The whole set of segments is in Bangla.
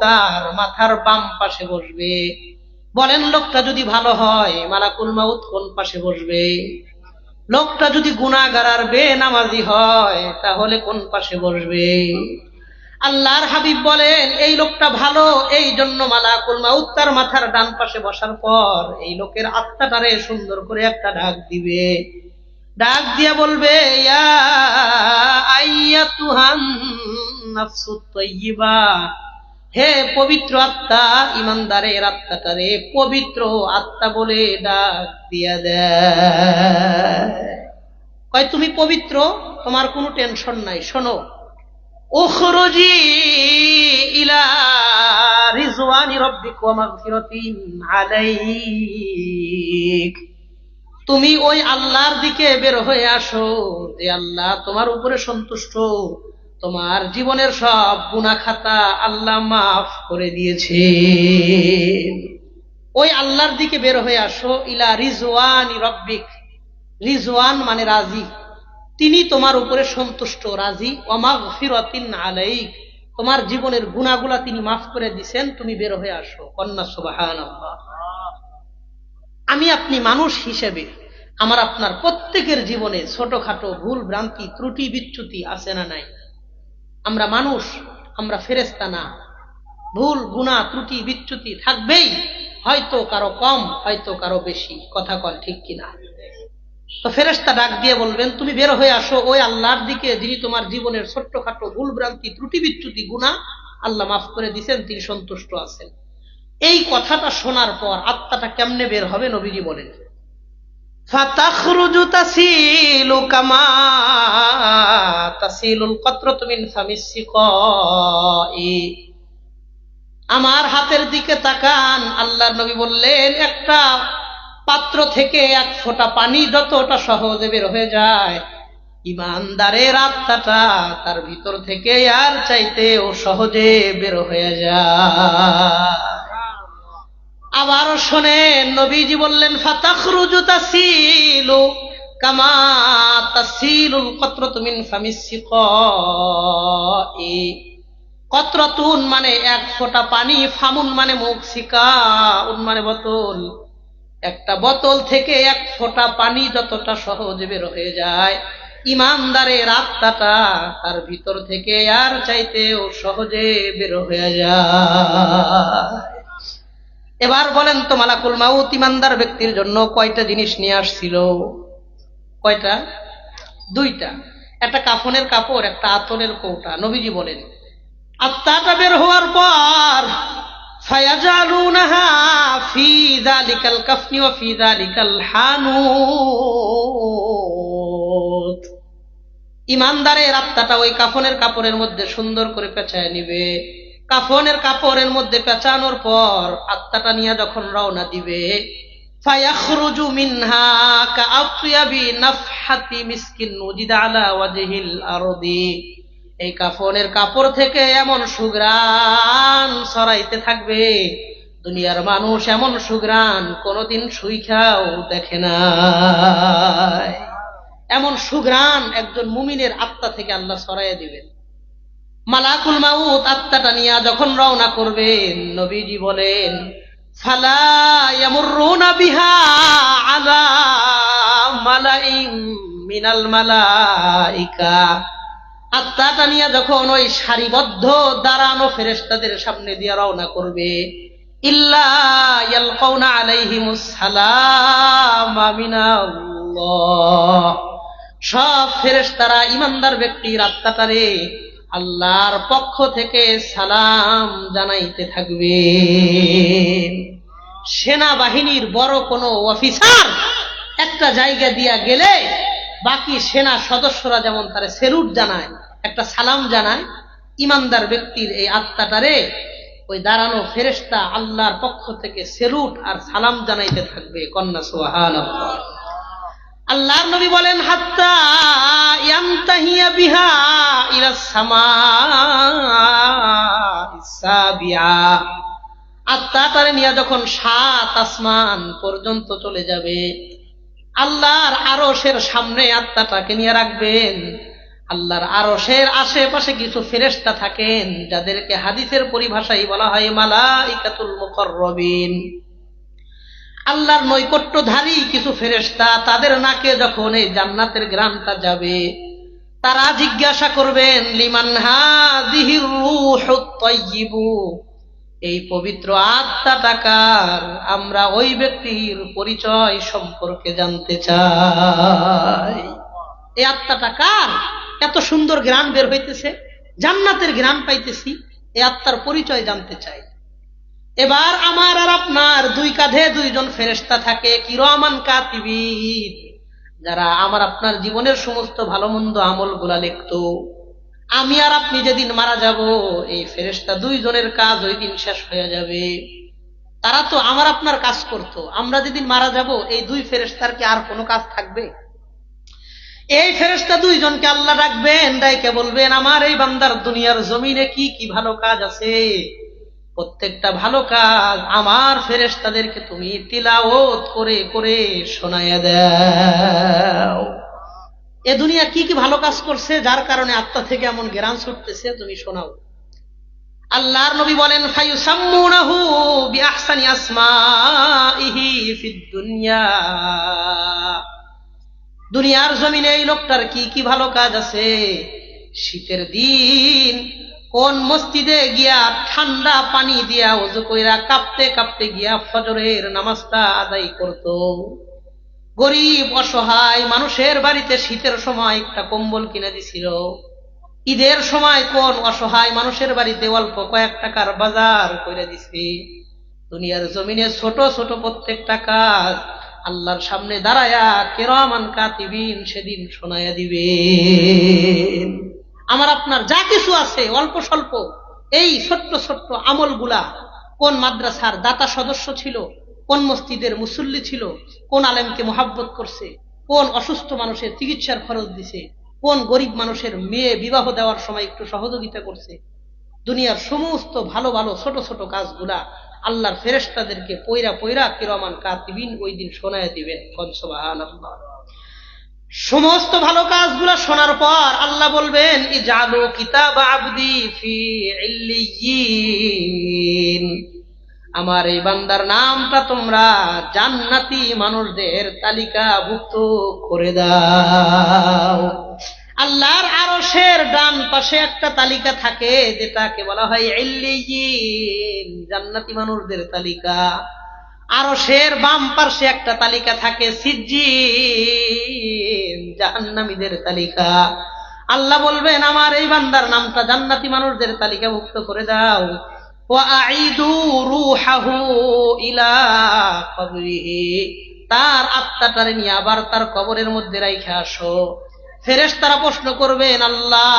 তার মাথার বাম পাশে বসবে। বলেন, লোকটা যদি ভালো হয়, মালাকুল মাউত কোন পাশে বসবে? লোকটা যদি গুনাগার আর বেনামাজি হয়, তাহলে কোন পাশে বসবে? আল্লাহর হাবিব বলেন, এই লোকটা ভালো, এই জন্য মালাকুল মাউত তার মাথার ডান পাশে বসার পর এই লোকের আত্মাটারে সুন্দর করে একটা ডাক দিবে। ডাক দিয়া বলবে, ইয়া তুহান নাফসুত তাইয়্যিবা। হে পবিত্র আত্মা, ইমানদারের আত্মাটারে পবিত্র আত্মা বলে ডাক দিয়া দেয়। তুমি পবিত্র? তোমার কোনো টেনশন নাই, শোনো। উখরুজি ইলা রিজওয়ানি রাব্বিক মাগফিরাতিন আলাইক। তুমি ওই আল্লাহর দিকে বের হয়ে আসো, যে আল্লাহ তোমার উপরে সন্তুষ্ট। তোমার জীবনের সব গুনাহ খাতা আল্লাহ মাফ করে দিয়েছে। ওই আল্লাহর দিকে বের হয়ে আসো, ইলা রিজওয়ানি রব্বিক। রিজওয়ান মানে রাজি। তিনি তোমার উপরে সন্তুষ্ট, রাজি। অমাগ ফিরতিন আলাইক। তোমার জীবনের গুণাগুলা তিনি মাফ করে দিছেন, তুমি বের হয়ে আসো। কন্যা সুবাহান আমি আপনি মানুষ হিসেবে আমার আপনার প্রত্যেকের জীবনে ছোটখাটো ভুল, ভ্রান্তি, ত্রুটি, বিচ্যুতি আছে না নাই? আমরা মানুষ, আমরা ফেরেস্তা না। ভুল গুণা ত্রুটি, বিচ্যুতি থাকবেই, হয়তো কারও কম, হয়তো কারও বেশি। কথা কন ঠিক কিনা? তো ফেরেস্তা ডাক দিয়ে বলবেন, তুমি বের হয়ে আসো। ওই আল্লাহর দিকে যিনি তোমার জীবনের ছোট্টখাটো ভুল, ভ্রান্তি, ত্রুটি, বিচ্যুতি গুণা আল্লাহ মাফ করে দিছেন, তিনি সন্তুষ্ট আছেন। এই কথাটা শোনার পর আত্মাটা কেমনে বের হবে, নবীজি বলেন। ফাতাখরুজু তাসিলু কামা তাসিলুল কতরাতু মিন ফামিস সিকাই। আমার হাতের দিকে তাকান, আল্লাহর নবী বললেন, একটা পাত্র থেকে এক ফোঁটা পানি যতটা সহজে বের হয়ে যায়, ইমানদারের আত্মাটা তার ভিতর থেকে আর চাইতে ও সহজে বের হয়ে যায়। আবারও শোনেন নবীজি বললেন, ফাতাখরুজু তাসিলু কামা তাসিলুল কতরাতু মিন ফামিস সিকাই মানে এক ফোঁটা পানি, ফামুন মানে মুখ সিকা উন মানে বোতল। একটা বোতল থেকে এক ফোঁটা পানি যতটা সহজে বের হয়ে যায়। ইমানদারের আত্মাটা তার ভিতর থেকে আর চাইতেও সহজে বের হয়ে যায়। এবার বলেন তো মালাকুল মাউত ইমানদার ব্যক্তির জন্য কয়টা জিনিস নিয়ে আসছিল? কয়টা? দুইটা। একটা কাফনের কাপড়, একটা আতরের কৌটা। নবীজি বলেন, আত্মাটা বের হওয়ার পর ইমানদারের আত্মাটা ওই কাফনের কাপড়ের মধ্যে সুন্দর করে পেঁচায় নিবে। কাফনের কাপড়ের মধ্যে পেঁচানোর পর আত্মাটা নিয়ে যখন রওনা দিবে এই কাফনের কাপড় থেকে এমন সুগ্রান ছড়াইতে থাকবে, দুনিয়ার মানুষ এমন সুগ্রান কোনোদিন সুই খাও দেখে না এমন সুগ্রান একজন মুমিনের আত্মা থেকে আল্লাহ ছড়াইয়া দিবেন। মালাকুল মাউত আত্মাটা নিয়ে যখন রওনা করবেন, নবীজি বলেন, ফালা বিহা আলা মালাইম মিনাল মালাইকা। আত্মাটা নিয়ে যখন ওই সারিবদ্ধ দাঁড়ানো ফেরেস্তাদের সামনে দিয়ে রওনা করবে, ইল্লা ইয়ালকাউনা আলাইহিমুস সালাম মিনাল্লাহ। সব ফেরেশতারা, ইমানদার ব্যক্তির আত্মাটারে আল্লাহর পক্ষ থেকে সালাম জানাইতে থাকবে। সেনাবাহিনীর বড় কোনো অফিসার একটা জায়গা দিয়া গেলে বাকি সেনা সদস্যরা যেমন তারে সেলুট জানায়, একটা সালাম জানায়, ইমানদার ব্যক্তির এই আত্মাটারে ওই দাঁড়ানো ফেরেস্তা আল্লাহর পক্ষ থেকে সেলুট আর সালাম জানাইতে থাকবে। কন্যা সোহান আল্লাহর নবী বলেন, হাত্তা বিহা ইলা ইসাবিয়া আত্মাটারে নিয়ে যখন সাত আসমান পর্যন্ত চলে যাবে, আল্লাহর আরশের সামনে আত্মাটাকে নিয়ে রাখবেন। আল্লাহর আরশের আশেপাশে কিছু ফেরেশতা থাকেন, যাদেরকে হাদিসের পরিভাষায় বলা হয় মালা মালাইকাতুল মুকররবিন। আল্লাহর নৈকট্যধারী কিছু ফেরেশতা তাদের নাকে যখন এই জান্নাতের গ্রামটা যাবে, তারা জিজ্ঞাসা করবেন, লিমান এই পবিত্র আত্মা টাকার আমরা ওই ব্যক্তির পরিচয় সম্পর্কে জানতে চাই। এই আত্মা টাকার এত সুন্দর গ্রাম বের হইতেছে, জান্নাতের গ্রাম পাইতেছি, এই আত্মার পরিচয় জানতে চাই। এবার আমার আর আপনার দুই কাঁধে দুইজন ফেরেস্তা থাকে কি কিরমান কাতিবিদ যারা আমার আপনার জীবনের সমস্ত ভালো মন্দ আমলগুলা লিখতো। আমি আর আপনি যেদিন মারা যাব, এই ফেরেস্তা দুইজনের কাজ ওই দিন শেষ হয়ে যাবে। তারা তো আমার আপনার কাজ করত। আমরা যেদিন মারা যাব, এই দুই ফেরেস্তার কি আর কোনো কাজ থাকবে? এই ফেরেস্তা দুইজনকে আল্লাহ ডাকবেন, ডাইকে বলবেন, আমার এই বান্দার দুনিয়ার জমিনে কি কি ভালো কাজ আছে? প্রত্যেকটা ভালো কাজ আমার ফেরেস্তাদেরকে তুমি তিলাওত করে করে শোনাইয়া দাও। এ দুনিয়া কি কি ভালো কাজ করছে, যার কারণে আত্মা থেকে এমন জ্ঞান ছুটতেছে, তুমি শোনাও। আল্লাহর নবী বলেন ফায়ুসাম্মুনাহু বিআহসানি আসমাইহি ফিদ দুনিয়া। দুনিয়ার জমিনে এই লোকটার কি কি ভালো কাজ আছে? শীতের দিন কোন মসজিদে গিয়া ঠান্ডা পানি দিয়া অজু কইরা কাঁপতে কাঁপতে গিয়া ফজরের নামাজটা আদায় করত? গরিব, অসহায় মানুষের বাড়িতে শীতের সময় একটা কম্বল কিনে দিছিল। ঈদের সময় কোন অসহায় মানুষের বাড়িতে অল্প কয়েক টাকার বাজার করে দিছে। দুনিয়ার জমিনে ছোট ছোট প্রত্যেকটা কাজ আল্লাহর সামনে দাঁড়ায়া কেরামান কাতিবিন সেদিন শোনায়া দিবেন। আমার আপনার যা কিছু আছে, অল্প স্বল্প, এই ছোট্ট ছোট্ট আমলগুলা, কোন মাদ্রাসার দাতা সদস্য ছিল, কোন মসজিদের মুসল্লি ছিল, কোন আলেমকে মোহাব্বত করছে, কোন অসুস্থ মানুষের চিকিৎসার খরচ দিছে, কোন গরিব মানুষের মেয়ে বিবাহ দেওয়ার সময় একটু সহযোগিতা করছে। দুনিয়ার সমস্ত ভালো ভালো ছোট ছোট কাজগুলা আল্লাহর ফেরেস্তাদেরকে পয়রা পয়রা কিরমান কাতিবিন ওই দিন শোনায় দিবেন। সুবহানাল্লাহ। সমস্ত ভালো কাজগুলো শোনার পর আল্লাহ বলবেন, ইজালু কিতাব আবদি আমার এই বান্দার নামটা তোমরা জান্নাতি মানুষদের তালিকাভুক্ত করে দাও। আল্লাহর আরশের ডান পাশে একটা তালিকা থাকে, যেটাকে বলা হয় জান্নাতি মানুষদের তালিকা। আরও শের বাম পার্শ্বে একটা তালিকা থাকে সিজি জাহান্নামীদের তালিকা। আল্লাহ বলবেন, আমার এই বান্দার নামটা জান্নাতি মানুষদের তালিকাভুক্ত করে দাও। ইলা তার আত্মাটারে নিয়ে আবার তার কবরের মধ্যে রাইখে আসো। ফেরেস তারা প্রশ্ন করবেন, আল্লাহ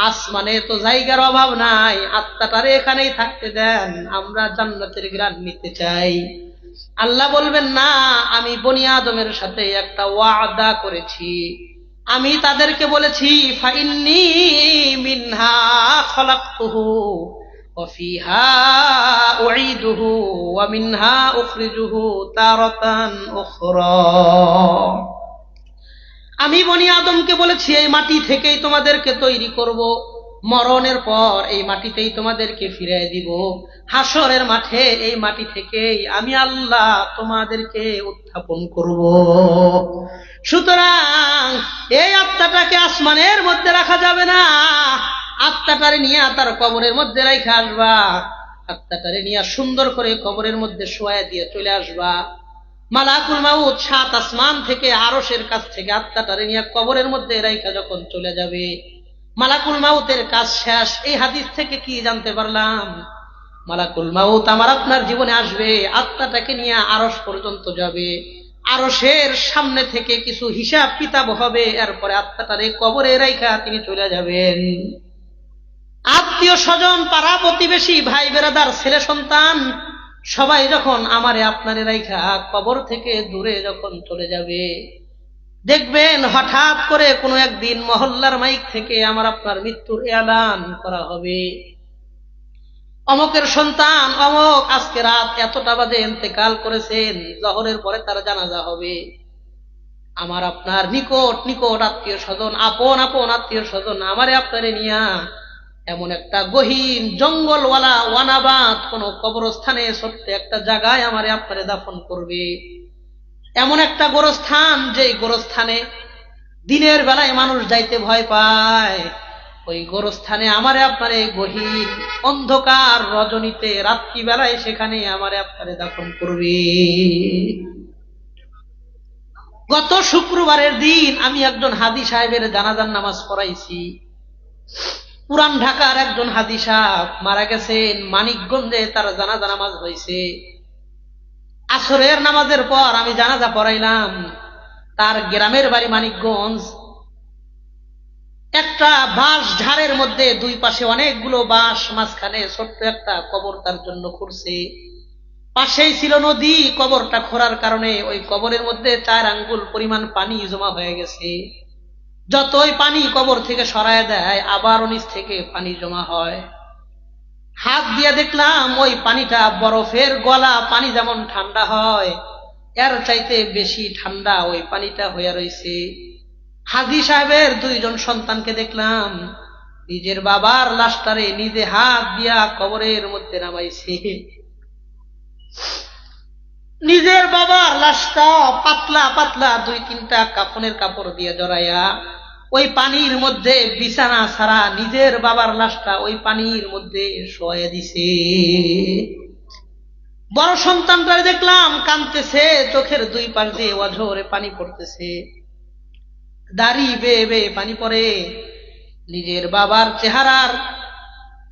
আসমানে তো জায়গার অভাব নাই আত্মাটারে এখানেই থাকতে দেন আমরা জান্নাতের গ্রান নিতে চাই আল্লাহ বলবেন না আমি বনি আদমের সাথে একটা ওয়াদা করেছি আমি তাদেরকে বলেছি ফাইন্নি মিনহা খলাকতুহু وفيها أعيده ومنها أخرجه تارة أخرى আমি বনি আদমকে বলেছি, এই মাটি থেকেই তোমাদেরকে তৈরি করব। মরণের পর এই মাটিতেই তোমাদেরকে ফিরিয়ে দিব। হাসরের মাঠে এই মাটি থেকেই আমি আল্লাহ তোমাদেরকে উত্থাপন করব। সুতরাং এই আত্মাটাকে আসমানের মধ্যে রাখা যাবে না। আত্মাটারে নিয়ে তার কবরের মধ্যে রেখে আসবা। আত্মাটারে নিয়ে সুন্দর করে কবরের মধ্যে শোয়া দিয়ে চলে আসবা। মালাকুল মাউত সাত আসমান থেকে আরসের কাছ থেকে আত্মাটারে নিয়ে কবরের মধ্যে রেখা যখন চলে যাবে, মালাকুল মাউতের কাজ শেষ। এই হাদিস থেকে কি জানতে পারলাম? মালাকুল মাউত আমার আপনার জীবনে আসবে, আত্মাটাকে নিয়ে আরস পর্যন্ত যাবে। আরসের সামনে থেকে কিছু হিসাব কিতাব হবে, এরপরে আত্মাটারে কবরে রাইখা তিনি চলে যাবেন। আত্মীয় স্বজন, পাড়া প্রতিবেশী ভাই বেরাদার ছেলে সন্তান সবাই যখন আমারে আপনারে রাইখা কবর থেকে দূরে যখন চলে যাবে, দেখবেন হঠাৎ করে কোনো একদিন মহল্লার মাইক থেকে আমার আপনার মৃত্যুর এলান করা হবে। অমকের সন্তান, অমক আজকে রাত এতটা বাজে এতেকাল করেছেন, জহরের পরে তার জানাজা হবে। আমার আপনার নিকট নিকট আত্মীয় স্বজন, আপন আপন আত্মীয় স্বজন আমারে আপনারে নিয়া এমন একটা গহীন জঙ্গলওয়ালা ওয়ানাবাদ কোন কবরস্থানে ছোট্ট একটা জায়গায় আমারে আপনারে দাফন করবে। এমন একটা গোরস্থান যে গোরস্থানে দিনের বেলায় মানুষ যাইতে ভয় পায়। ওই গোরস্থানে আমারে আপনারে গহীন অন্ধকার রজনীতে রাত্রি বেলায় সেখানে আমারে আপনারে দাফন করবে। গত শুক্রবারের দিন আমি একজন হাদি সাহেবের জানাজার নামাজ পড়াইছি। পুরান ঢাকার একজন হাদি সাহেব মারা গেছেন, মানিকগঞ্জে তার জানাজা নামাজ হয়েছে। আসরের নামাজের পর আমি জানাজা পড়াইলাম। তার গ্রামের বাড়ি মানিকগঞ্জ। একটা বাঁশ ঝাড়ের মধ্যে দুই পাশে অনেকগুলো বাঁশ, মাঝখানে ছোট্ট একটা কবর তার জন্য খুঁড়ছে। পাশেই ছিল নদী, কবরটা খোঁড়ার কারণে ওই কবরের মধ্যে চার আঙ্গুল পরিমাণ পানি জমা হয়ে গেছে। যতই পানি কবর থেকে সরায় দেয় আবার নিচ থেকে পানি জমা হয়। হাত দিয়ে দেখলাম ওই পানিটা বরফের গলা, পানি যেমন ঠান্ডা হয়, এর চাইতে বেশি ঠান্ডা ওই পানিটা হয়ে রয়েছে হাজি সাহেবের দুইজন সন্তানকে দেখলাম, নিজের বাবার লাশটারে নিজে হাত দিয়া কবরের মধ্যে নামাইছে। নিজের বাবার লাশটা পাতলা পাতলা দুই তিনটা কাফনের কাপড় দিয়ে জড়াইয়া ওই পানির মধ্যে বিছানা ছাড়া নিজের বাবার লাশটা ওই পানির মধ্যে শোয়া দিছে। বড় সন্তানটা দেখলাম কাঁদতেছে, চোখের দুই পাশ দিয়ে অঝরে পানি পড়তেছে। দাড়ি বেয়ে বেয়ে পানি পড়ে। নিজের বাবার চেহারার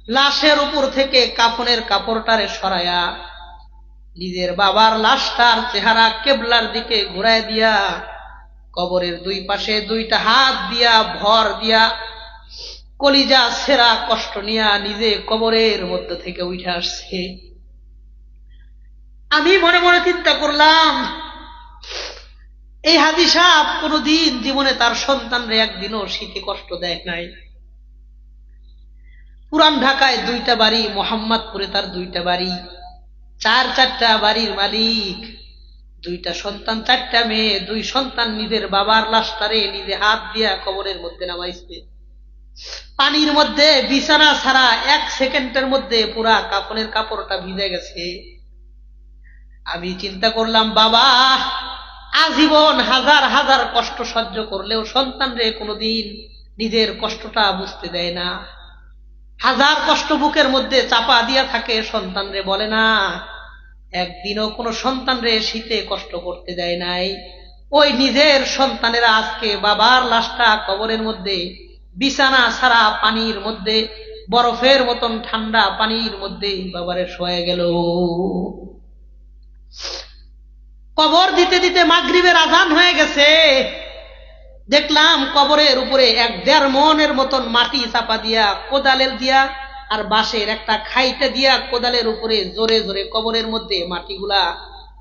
লাশের উপর থেকে কাফনের কাপড়টারে সরায়া নিজের বাবার লাশটার চেহারা কেবলার দিকে ঘুরায় দিয়া, কবরের দুই পাশে দুইটা হাত দিয়া, ভর দিয়া, কলিজা সেরা কষ্ট নিয়া নিজে কবরের মধ্যে থেকে উঠে আসছে। আমি মনে মনে চিন্তা করলাম, এই হাদি সাপ কোনদিন জীবনে তার সন্তানরে একদিনও শীতে কষ্ট দেয় নাই। পুরান ঢাকায় দুইটা বাড়ি, মোহাম্মদপুরে তার দুইটা বাড়ি। চার চারটা বাড়ির মালিক, দুইটা সন্তান, চারটা মেয়ে, দুই সন্তান নিজের বাবার লাশটারে নিজে হাত দিয়া কবরের মধ্যে নামাইছে। পানির মধ্যে, বিছানা ছাড়া এক সেকেন্ডের মধ্যে পুরা কাপড়ের কাপড়টা ভিজে গেছে। আমি চিন্তা করলাম, বাবা, আজীবন হাজার হাজার কষ্ট সহ্য করলেও সন্তান রে কোনোদিন নিজের কষ্টটা বুঝতে দেয় না। হাজার কষ্ট বুকের মধ্যে চাপা দিয়া থাকে, সন্তান রে বলে না একদিনও কোনো সন্তান রে শীতে কষ্ট করতে দেয় নাই। ওই নিজের সন্তানেরা আজকে বাবার লাশটা কবরের মধ্যে, বিছানা ছাড়া পানির মধ্যে, বরফের মতন ঠান্ডা পানির মধ্যে বাবারে শোয়ে গেল। কবর দিতে দিতে মাগরিবের আজান হয়ে গেছে। দেখলাম কবরের উপরে এক দেড় মনের মতন মাটি চাপা দিয়া কোদালের দিয়া আর বাঁশের একটা খাইতে দিয়া কোদালের উপরে জোরে জোরে কবরের মধ্যে মাটিগুলা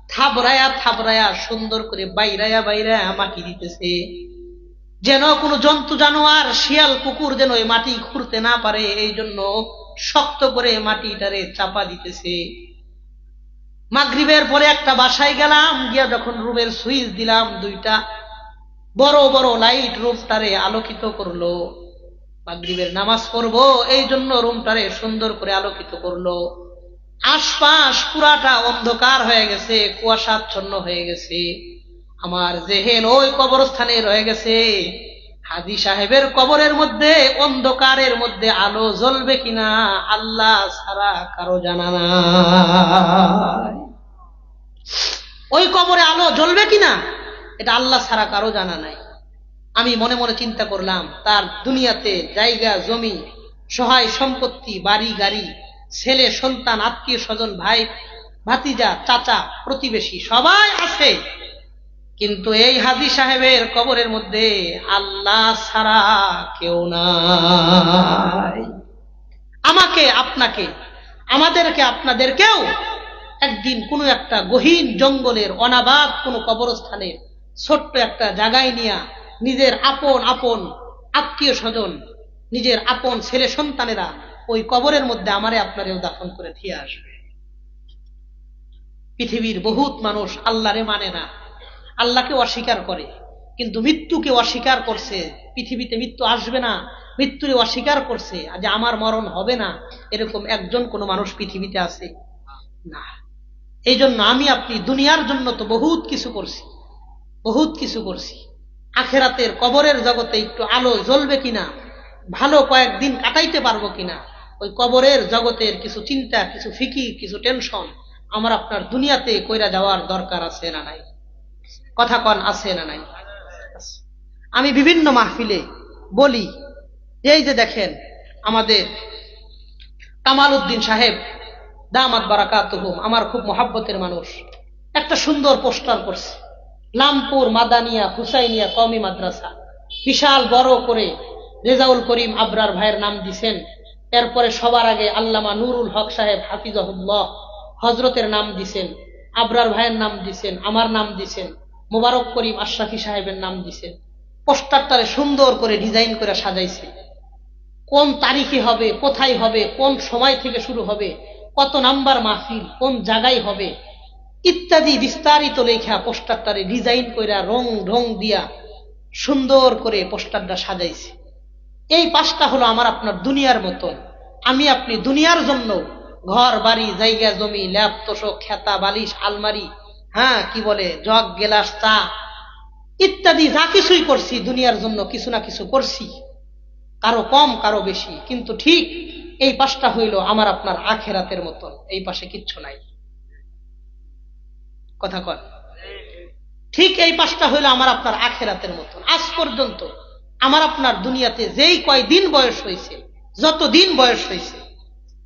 থাবরায়া থাবরায়া সুন্দর করে বাইরায়া বাইরায়া মাটি দিতেছে। যেন কোনো জন্তু জানোয়ার, শিয়াল, কুকুর যেন ওই মাটি খুঁড়তে না পারে, এই জন্য শক্ত করে মাটিটারে চাপা দিতেছে। মাগরিবের পরে একটা বাসায় গেলাম, গিয়া যখন রুমের সুইচ দিলাম, দুইটা বড় বড় লাইট রুমটারে আলোকিত করল। মাগরিবের নামাজ পড়ব এই জন্য রুমটারে সুন্দর করে আলোকিত করল। আশপাশ পুরাটা অন্ধকার হয়ে গেছে, কুয়াশাচ্ছন্ন হয়ে গেছে। আমার জেহেন ওই কবরস্থানে রয়ে গেছে। হাজি সাহেবের কবরের মধ্যে, অন্ধকারের মধ্যে আলো জ্বলবে কিনা, আল্লাহ ছাড়া কারও জানা নাই। ওই কবরে আলো জ্বলবে কিনা, এটা আল্লাহ ছাড়া কারও জানা নাই। আমি মনে মনে চিন্তা করলাম, তার দুনিয়াতে জায়গা, জমি, সহায় সম্পত্তি, বাড়ি, গাড়ি, ছেলে, সন্তান, আত্মীয় স্বজন, ভাই, ভাতিজা, চাচা, প্রতিবেশী, সবাই আছে। কিন্তু এই হাজি সাহেবের কবরের মধ্যে আল্লাহ ছাড়া কেউ নাই। আমাকে, আপনাকে, আমাদেরকে, আপনাদেরকেও একদিন কোনো একটা গহীন জঙ্গলের অনাবাদ কোনো কবরস্থানে ছোট্ট একটা জায়গায় নিয়া নিজের আপন আপন আত্মীয় স্বজন, নিজের আপন ছেলে সন্তানেরা ওই কবরের মধ্যে আমারে আপনারেও দাফন করে দিয়ে আসবে। পৃথিবীর বহুত মানুষ আল্লাহরে মানে না, আল্লাহকে অস্বীকার করে, কিন্তু মৃত্যুকে অস্বীকার করছে, পৃথিবীতে মৃত্যু আসবে না, মৃত্যুরে অস্বীকার করছে যে আমার মরণ হবে না, এরকম একজন কোনো মানুষ পৃথিবীতে আছে না। এই জন্য আমি আপনি দুনিয়ার জন্য তো বহুত কিছু করছি, বহুত কিছু করছি। আখেরাতের কবরের জগতে একটু আলো জ্বলবে কিনা? ভালো কয়েকদিন কাটাইতে পারব কিনা? ওই কবরের জগতের কিছু চিন্তা, কিছু ফিকি কিছু টেনশন আমার আপনার দুনিয়াতে কইরা যাওয়ার দরকার আছে না নাই? কথা কন, আছে না নাই? আমি বিভিন্ন মাহফিলে বলি, এই যে দেখেন আমাদের কামাল উদ্দিন সাহেব, দামাত বারাকাতুহুম আমার খুব মহাব্বতের মানুষ, একটা সুন্দর পোস্টার করছে। লামপুর মাদানিয়া, হুসাইনিয়া কমি মাদ্রাসা। বিশাল বড় করে রেজাউল করিম আবরার ভাইয়ের নাম দিছেন। এরপরে সবার আগে আল্লামা নুরুল হক সাহেব হাফিজাহুল্লাহ হজরতের নাম দিছেন। আবরার ভাইয়ের নাম দিছেন, আমার নাম দিছেন, মোবারক করিম আশরাফি সাহেবের নাম দিছেন। পোস্টারটারে সুন্দর করে ডিজাইন করে সাজাইছে। কোন তারিখে হবে, কোথায় হবে, কোন সময় থেকে শুরু হবে, কত নাম্বার মাহফিল, কোন জায়গায় হবে ইত্যাদি বিস্তারিত লেখা পোস্টারটারে ডিজাইন কইরা রং ঢং দিয়া সুন্দর করে পোস্টারটা সাজাইছে। এই পাশটা হলো আমার আপনার দুনিয়ার মতন আমি আপনি দুনিয়ার জন্য ঘর, বাড়ি, জায়গা, জমি, ল্যাব, তোষক, খেতা, বালিশ, আলমারি হ্যাঁ কি বলে, জগ, গেলাস, চা ইত্যাদি যা কিছুই করছি, দুনিয়ার জন্য কিছু না কিছু করছি। কারও কম, কারও বেশি। কিন্তু ঠিক এই পাশটা হইল আমার আপনার আখেরাতের মতন এই পাশে কিচ্ছু নাই। কথা কয়। ঠিক এই পাশটা হইল আমার আপনার আখেরাতের মতন। আজ পর্যন্ত আমার আপনার দুনিয়াতে যেই কয় দিন বয়স হয়েছে, যত দিন বয়স হয়েছে,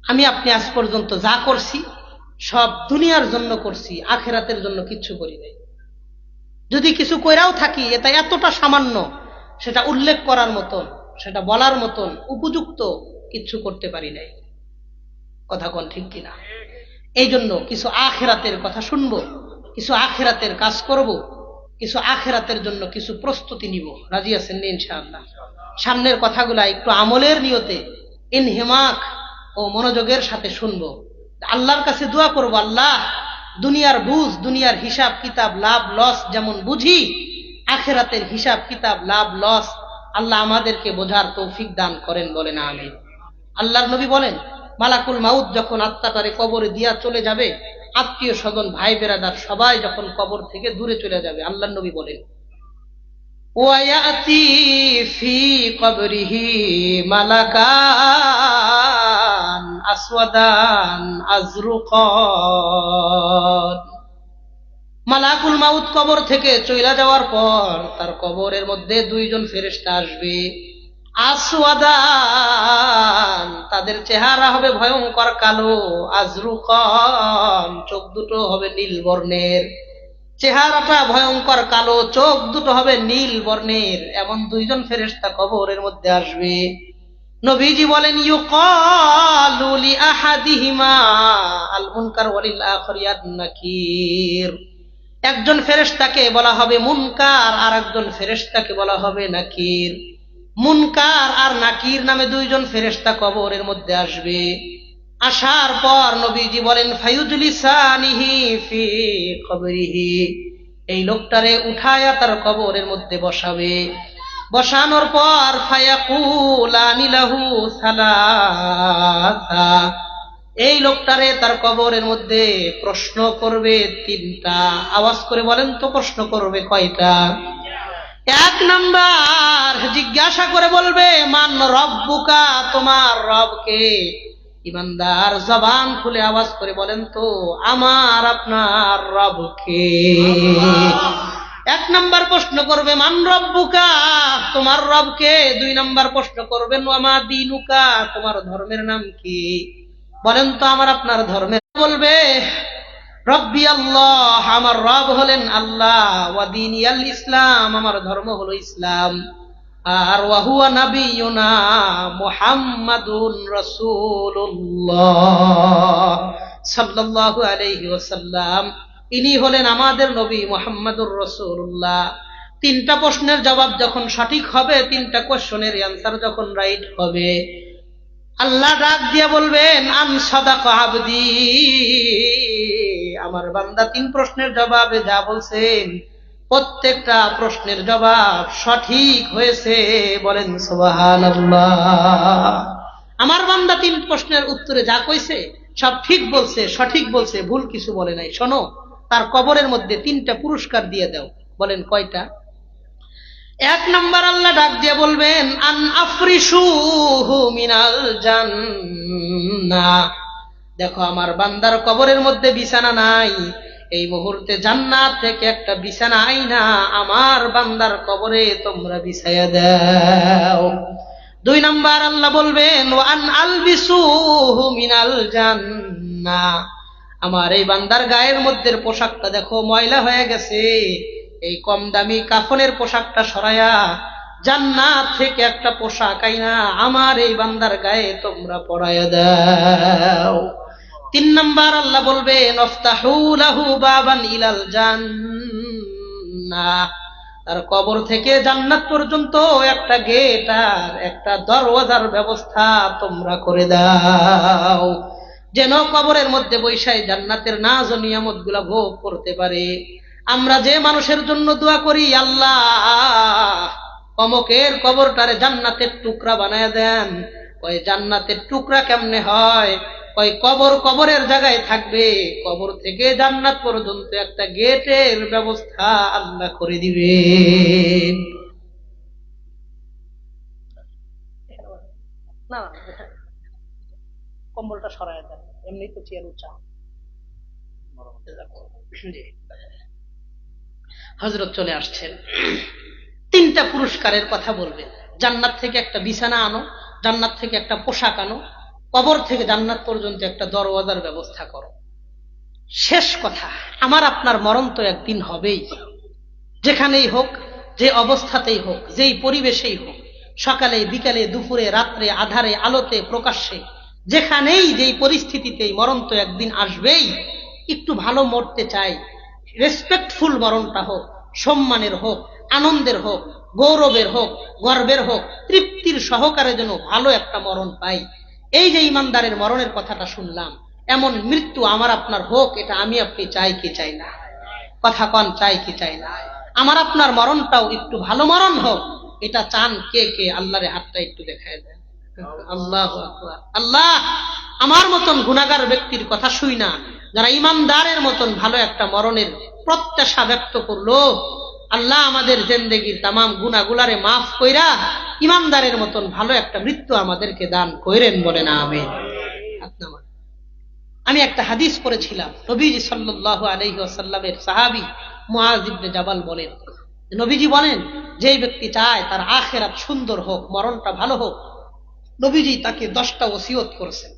আমি আপনি আজ পর্যন্ত যা করছি, সব দুনিয়ার জন্য করছি, আখেরাতের জন্য কিচ্ছু করি নাই। যদি কিছু কইরাও থাকি, এটা এতটা সামান্য, সেটা উল্লেখ করার মতন, সেটা বলার মতন, উপযুক্ত কিচ্ছু করতে পারি নাই। কথা কোন ঠিক কিনা? এই জন্য কিছু আখেরাতের কথা শুনব। কিছু আখেরাতের কাজ করব, কিছু আখেরাতের জন্য কিছু প্রস্তুতি নিব। রাজি আছেন ইনশাআল্লাহ? সামনের কথাগুলা একটু আমলের নিয়তে ইনহেমাক ও মনোযোগের সাথে শুনব। আল্লাহর কাছে দোয়া করব, আল্লাহ, দুনিয়ার বুঝ, দুনিয়ার হিসাব, কিতাব, লাভ, লস যেমন বুঝি, আখেরাতের হিসাব, কিতাব, লাভ, লস আল্লাহ আমাদেরকে বোঝার তৌফিক দান করেন বলে না আমি আল্লাহর নবী বলেন, মালাকুল মাউদ যখন আত্মাটারে কবরে দিয়া চলে যাবে আত্মীয় স্বজন, ভাই বেরাদার সবাই যখন কবর থেকে দূরে চলে যাবে আল্লাহ নবী বলেন মালাকুল মাউত কবর থেকে চইলা যাওয়ার পর তার কবরের মধ্যে দুইজন ফেরেশতা আসবে। আসওয়াদান, তাদের চেহারা হবে ভয়ঙ্কর কালো আজরুকান চোখ দুটো হবে নীল বর্ণের। চেহারাটা ভয়ঙ্কর কালো, চোখ দুটো হবে নীল বর্ণের। এমন দুইজন ফেরেশতা কবরের মধ্যে আসবে। নবীজি বলেন, ইউকালু লি আহাদিহিমা আল মুনকার ওয়ালিল নাকির একজন ফেরেশতাকে বলা হবে মুনকার আর একজন ফেরেশতাকে বলা হবে নাকির। মুনকার আর নাকির নামে দুইজন ফেরেশতা কবরের মধ্যে আসবে। আসার পর নবীজি বলেন, ফায়ুজলিসানিহি ফি কবরিহি। এই লোকটারে উঠায়া তার কবরের মধ্যে বসাবে। বসানোর পর ফায়াকুলানি লাহু সালাসা। এই লোকটারে তার কবরের মধ্যে প্রশ্ন করবে তিনটা। আওয়াজ করে বলেন তো প্রশ্ন করবে কয়টা? এক নাম্বার, জিজ্ঞাসা করে বলবে, মান রব্বুকা, তোমার রবকে? ইমানদার জবান খুলে আওয়াজ করে বলেন তো, আমার আপনার রবকে। এক নাম্বার প্রশ্ন করবে, মান রব্বুকা, তোমার রবকে? দুই নাম্বার প্রশ্ন করবেন আমা দিনুকা, তোমার ধর্মের নাম কি? বলেন তো, আমার আপনার ধর্মের বলবে রব্বি আল্লাহ, আমার রব হলেন আল্লাহ ওয়াদিন ইয়াল ইসলাম, আমার ধর্ম হলো ইসলাম। আর ওয়াহুয়া নাবিয়ুনা মুহাম্মাদুন রাসূলুল্লাহ সাল্লাল্লাহু আলাইহি ওয়াসাল্লাম। ইনি হলেন আমাদের নবী মুহাম্মাদুর রাসূলুল্লাহ। তিনটা প্রশ্নের জবাব যখন সঠিক হবে, তিনটা কোশ্চেনের অ্যান্সার যখন রাইট হবে। আল্লাহ ডাক দিয়ে বলবেন, আন সাদাক আবদি। আমার বান্দা তিন প্রশ্নের জবাবে যা বলছেন, প্রত্যেকটা প্রশ্নের জবাব সঠিক হয়েছে বলেন আমার বান্দা তিন প্রশ্নের উত্তরে যা কইছে, সব ঠিক বলছে, সঠিক বলছে, ভুল কিছু বলে নাই। শোনো, তার কবরের মধ্যে তিনটা পুরস্কার দিয়ে দাও। বলেন কয়টা? এক নম্বর আল্লাহ ডাক দিয়ে বলবেন, আন আফরিসু মিনাল জান্নাহ। দেখো, আমার বান্দার কবরের মধ্যে বিছানা নাই। এই মুহূর্তে জান্নাত থেকে একটা বিছানা আইনা আমার বান্দার কবরে তোমরা বিছাইয়া দাও। দুই নাম্বার আল্লাহ বলবেন, ওয়ান আলবিসুহু মিনাল জান্নাহ আমার এই বান্দার গায়ের মধ্যে পোশাকটা দেখো, ময়লা হয়ে গেছে। এই কম দামি কাফনের পোশাকটা সরায়া জান্নাত থেকে একটা পোশাক আইনা আমার এই বান্দার গায়ে তোমরা পরাইয়া দাও। তিন নাম্বার আল্লাহ বলবে তার কবর থেকে জান্নাত পর্যন্ত একটা গেট আর একটা দরওয়াজার ব্যবস্থা তোমরা করে দাও। যেন কবরের মধ্যে বৈশাই জান্নাতের নাজ ও নিয়ামতগুলা ভোগ করতে পারে। আমরা যে মানুষের জন্য দোয়া করি, আল্লাহ অমকের কবরটারে জান্নাতের টুকরা বানায় দেন। ওই জান্নাতের টুকরা কেমনে হয়? ওই কবর কবরের জায়গায় থাকবে। কবর থেকে জান্নাত পর্যন্ত একটা গেটের ব্যবস্থা আল্লাহ করে দিবে। কম্বলটা এমনি হজরত চলে আসছেন। তিনটা পুরস্কারের কথা জান্নাত থেকে একটা বিছানা আনো, জান্নাত থেকে একটা পোশাক আনো কবর থেকে জান্নাত পর্যন্ত একটা দরওয়াজার ব্যবস্থা করো। শেষ কথা, আমার আপনার মরণ তো একদিন হবেই। যেখানেই হোক, যে অবস্থাতেই হোক, যেই পরিবেশেই হোক, সকালে, বিকালে, দুপুরে, রাত্রে, আধারে, আলোতে, প্রকাশ্যে, যেখানেই, যেই পরিস্থিতিতেই মরণ তো একদিন আসবেই, একটু ভালো মরতে চাই। রেসপেক্টফুল মরণটা হোক, সম্মানের হোক, আনন্দের হোক, গৌরবের হোক, গর্বের হোক, তৃপ্তির সহকারে যেন ভালো একটা মরণ পাই। এই যে ইমানদারের মরণের কথাটা শুনলাম, এমন মৃত্যু আমার আপনার হোক, এটা আমি আপনি চাই কি চাই না? কথা কন, চাই কি চাই না? আমার আপনার মরণটাও একটু ভালো মরণ হোক, এটা চান কে কে? আল্লাহরে হাতটা একটু দেখায় দেন। আল্লাহ আল্লাহ, আমার মতন গুণাগার ব্যক্তির কথা শুই না। যারা ইমানদারের মতন ভালো একটা মরণের প্রত্যাশা ব্যক্ত করল আল্লাহ আমাদের জেন্দেগির তামাম গুণাগুলারে মাফ কইরা ইমানদারের মতন ভালো একটা মৃত্যু আমাদেরকে দান কইরেন বলে না আমি আমি একটা হাদিস পড়েছিলাম, নবীজি সাল্লাহ আলহি সাহাবি মুআজ ইবনে জাবাল বলেন। নবীজি বলেন, যেই ব্যক্তি চায় তার আখেরাত সুন্দর হোক, মরণটা ভালো হোক, নবীজি তাকে দশটা ওসিয়ত করেছেন।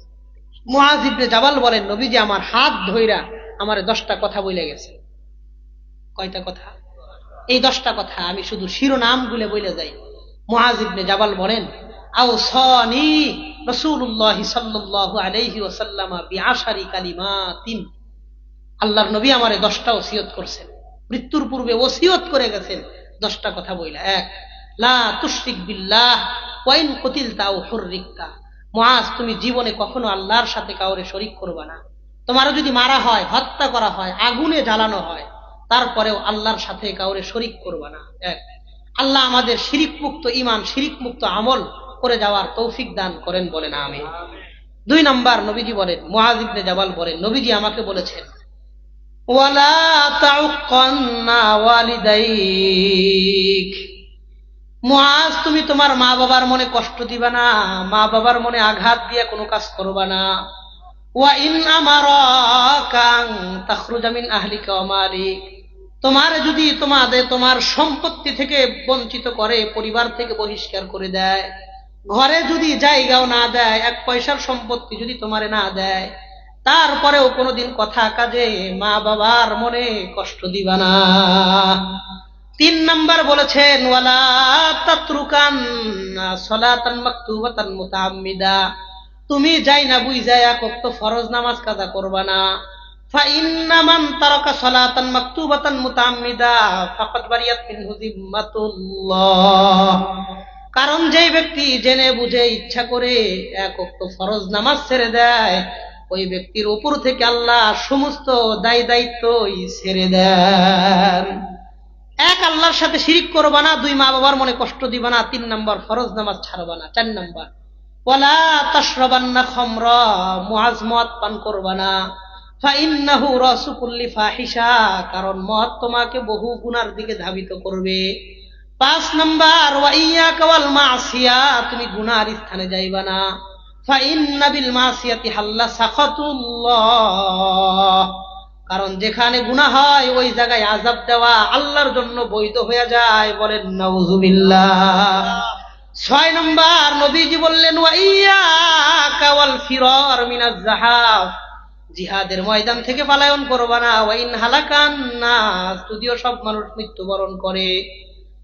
মুআজ ইবনে জাবাল বলেন, নবীজি আমার হাত ধইরা আমার দশটা কথা বলে গেছে কয়টা কথা? এই দশটা কথা আমি শুধু শিরোনাম গুলে বলে যাই। মুআজ ইবনে জাবাল বলেন আল্লাহর নবী আমারে দশটা ওসিয়ত করছেন। মৃত্যুর পূর্বে ওসিয়ত করে গেছেন। দশটা কথা বইলা। এক, লা বিল্লাহ কতিল তাও মুআজ তুমি জীবনে কখনো আল্লাহর সাথে কাউরে শরিক করবা না। তোমারও যদি মারা হয়, হত্যা করা হয়, আগুনে জ্বালানো হয় তারপরেও আল্লাহর সাথে কাউরে শরিক করবা না। এক। আল্লাহ আমাদের শিরিক মুক্ত ইমান শিরিক মুক্ত আমল করে যাওয়ার তৌফিক দান করেন বলেন আমি। দুই নাম্বার, নবীজি বলেন মহাজিবনে জাবাল বলেন, নবীজি আমাকে বলেছেন তুমি তোমার মা বাবার মনে কষ্ট দিবা না, মা বাবার মনে আঘাত দিয়ে কোনো কাজ করবা না। ওয়া ইন আমারাকাং তাখরুজা মিন আহলিকা ওয়া তোমার যদি তোমাদের, তোমার সম্পত্তি থেকে বঞ্চিত করে, পরিবার থেকে বহিষ্কার করে দেয়, ঘরে যদি জায়গাও না দেয়, এক পয়সার সম্পত্তি যদি তোমারে না দেয়, তারপরেও কোনোদিন কথা কাজে মা বাবার মনে কষ্ট দিবা না। তিন নাম্বার বলেছেন তুমি যাই না বুঝাই এক ফরজ নামাজ কাজা করবা না। কারণ যে ব্যক্তি জেনে বুঝে ইচ্ছা করে এক ফরজ নামাজ ছেড়ে দেয়, ওই ব্যক্তির উপর থেকে আল্লাহ সমস্ত দায় দায়িত্বই ছেড়ে দেন। এক আল্লাহর সাথে শিরিক করবা না, দুই মা বাবার মনে কষ্ট দিবা না, তিন নম্বর ফরজ নামাজ ছাড়বা না, চার নম্বর। পলা তসরবান্না খমরা মুআজ মদ পান করবা না। কারণ মদ তোমাকে বহু গুনার দিকে ধাবিত করবে। পাঁচ নাম্বার তুমি গুনার স্থানে যাইবা না। কারণ যেখানে গুনাহ হয়, ওই জায়গায় আযাব দেওয়া আল্লাহর জন্য বৈধ হয়ে যায় বলেন নাউজুবিল্লাহ। ছয় নম্বর, নবীজি বললেন ওয়াইয়া কাওয়াল ফিরর মিনাজ জাহাব জিহাদের ময়দান থেকে পালায়ন করবা না। ওয়াইন হালাকান নাস যদিও সব মানুষ মৃত্যুবরণ করে,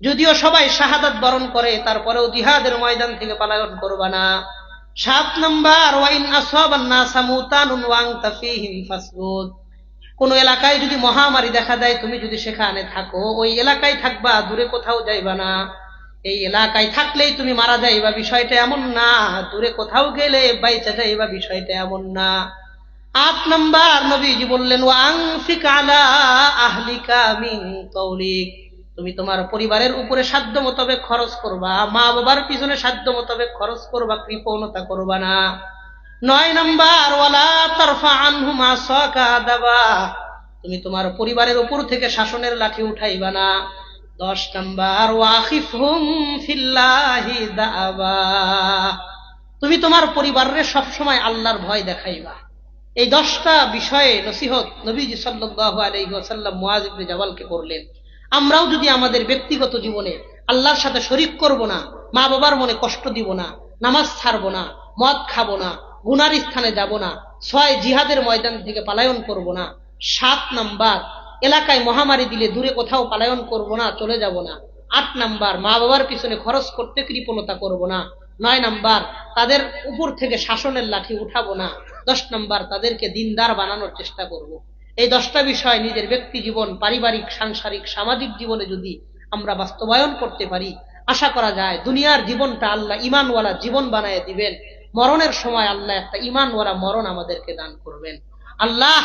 যদিও সবাই শাহাদাত বরণ করে, তারপরেও জিহাদের ময়দান থেকে পালায়ন করবা না। সাত নম্বর ওয়াইন আসাবান নাসা ওয়াং তাফিহিম কোন এলাকায় যদি মহামারী দেখা দেয়, তুমি যদি সেখানে থাকো, ওই এলাকায় থাকবা, দূরে কোথাও যাইবা না। এই এলাকায় থাকলেই তুমি মারা যাইবা, বিষয়টা এমন না। দূরে কোথাও গেলে বাইচা যাইবা, বিষয়টা এমন না। আট নাম্বার নবীজি বললেন ও আংফিক আলা আহলিকা কৌলিক তুমি তোমার পরিবারের উপরে সাধ্য মোতাবেক খরচ করবা, মা বাবার পিছনে সাধ্য মোতাবেক খরচ করবা, কৃপণতা করবা না। নয় নাম্বার, ওয়ালা তারফা আনহুমা সাকা দাবা তুমি তোমার পরিবারের উপর থেকে শাসনের লাঠি উঠাইবা না। দশ নাম্বার ওয়াখিফহুম ফিল্লাহি দাবা তুমি তোমার পরিবারের সবসময় আল্লাহর ভয় দেখাইবা। এই দশটা বিষয়ে নসিহত নবীজি ওয়াসাল্লাম মুআজ ইবনে জাবালকে করলেন আমরাও যদি আমাদের ব্যক্তিগত জীবনে আল্লাহর সাথে শরিক করব না মা বাবার মনে কষ্ট দিব না, নামাজ ছাড়বো না, মদ খাব না, গুনার স্থানে যাব না ছয় জিহাদের ময়দান থেকে পালায়ন করব না, সাত নাম্বার, এলাকায় মহামারী দিলে দূরে কোথাও পালায়ন করব না, চলে যাব না, আট নাম্বার মা বাবার পিছনে খরচ করতে কৃপণতা করব না, নয় নাম্বার, তাদের উপর থেকে শাসনের লাঠি উঠাবো না দশ নাম্বার, তাদেরকে দিনদার বানানোর চেষ্টা করব। এই দশটা বিষয় নিজের ব্যক্তি জীবন, পারিবারিক, সাংসারিক, সামাজিক জীবনে যদি আমরা বাস্তবায়ন করতে পারি, আশা করা যায় দুনিয়ার জীবনটা আল্লাহ ইমানওয়ালা জীবন বানায় দিবেন। মরণের সময় আল্লাহ একটা ইমানওয়ালা মরণ আমাদেরকে দান করবেন। আল্লাহ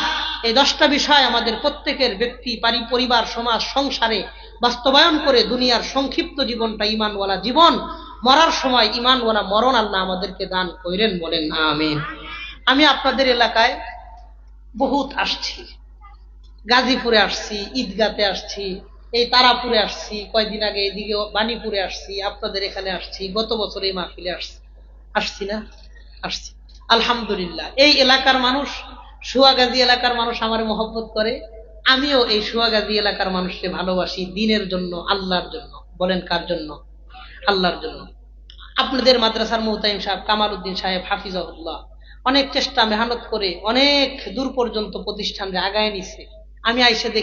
এই দশটা বিষয় আমাদের প্রত্যেকের ব্যক্তি, পারি, পরিবার, সমাজ, সংসারে বাস্তবায়ন করে দুনিয়ার সংক্ষিপ্ত জীবনটা ইমানওয়ালা জীবন, মরার সময় ইমানওয়ালা মরণ আল্লাহ আমাদেরকে দান কইরেন বলেন, আমিন। আমি আপনাদের এলাকায় বহুত আসছি। গাজীপুরে আসছি, ঈদগাতে আসছি, এই তারাপুরে আসছি, কয়দিন আগে এদিকে বাণীপুরে আসছি, আপনাদের এখানে আসছি, গত বছর এই মাহফিলে আসছি। আসছি না? আসছি। আলহামদুলিল্লাহ। এই এলাকার মানুষ, সুয়াগাজী এলাকার মানুষ আমার মহব্বত করে। আমিও এই সুয়াগাজী এলাকার মানুষকে ভালোবাসি দিনের জন্য, আল্লাহর জন্য। বলেন কার জন্য? আল্লাহর জন্য। আপনাদের মাদ্রাসার মুহতাইম সাহেব কামাল উদ্দিন সাহেব হাফিজাহুল্লাহ। অনেক চেষ্টা মেহনত করে অনেক দূর পর্যন্ত প্রতিষ্ঠান আগায় নিছে। আমি আইসে দেখি